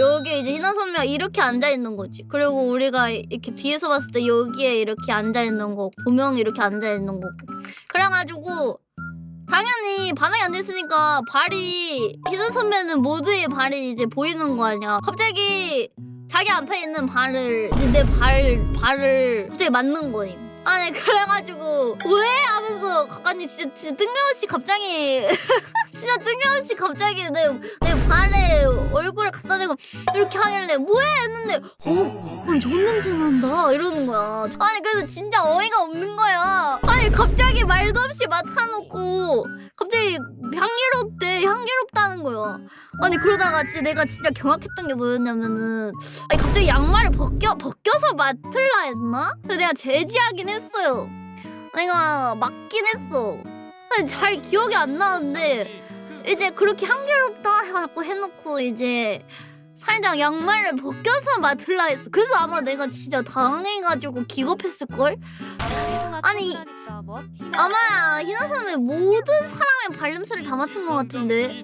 여기 이제 희나 선배가 이렇게 앉아 있는 거지. 그리고 우리가 이렇게 뒤에서 봤을 때 여기에 이렇게 앉아 있는 거고 두 명이 이렇게 앉아 있는 거고. 그래가지고 당연히 바닥에 앉아 있으니까 발이 희나 선배는 모두의 발이 이제 보이는 거 아니야. 갑자기 자기 앞에 있는 발을 내 발 발을 갑자기 맞는 거임. 아니 그래가지고 왜 하면서 아니 진짜 진짜 뜬금없이 갑자기 진짜 뜬금없이 갑자기 내 내 발에 얼굴을 갖다 대고 이렇게 하길래 뭐해 했는데 어 아니 좋은 냄새 난다 이러는 거야. 아니 그래서 진짜 어이가 없는 거야. 아니 갑자기 말도 없이 맡아놓고 갑자기 향기롭대 향기롭다는 거야. 아니 그러다가 진짜 내가 진짜 경악했던 게 뭐였냐면은 아니 갑자기 양말을 벗겨 벗겨서 맡을라 했나? 근데 내가 제지하긴 했어요. 내가 맞긴 했어. 근데 잘 기억이 안 나는데 이제 그렇게 향기롭다 하고 해놓고 이제 살짝 양말을 벗겨서 맡을라 했어. 그래서 아마 내가 진짜 당해가지고 기겁했을 걸. 아니, 아마 희나섬의 모든 사람의 발냄새를 다 맡은 것 같은데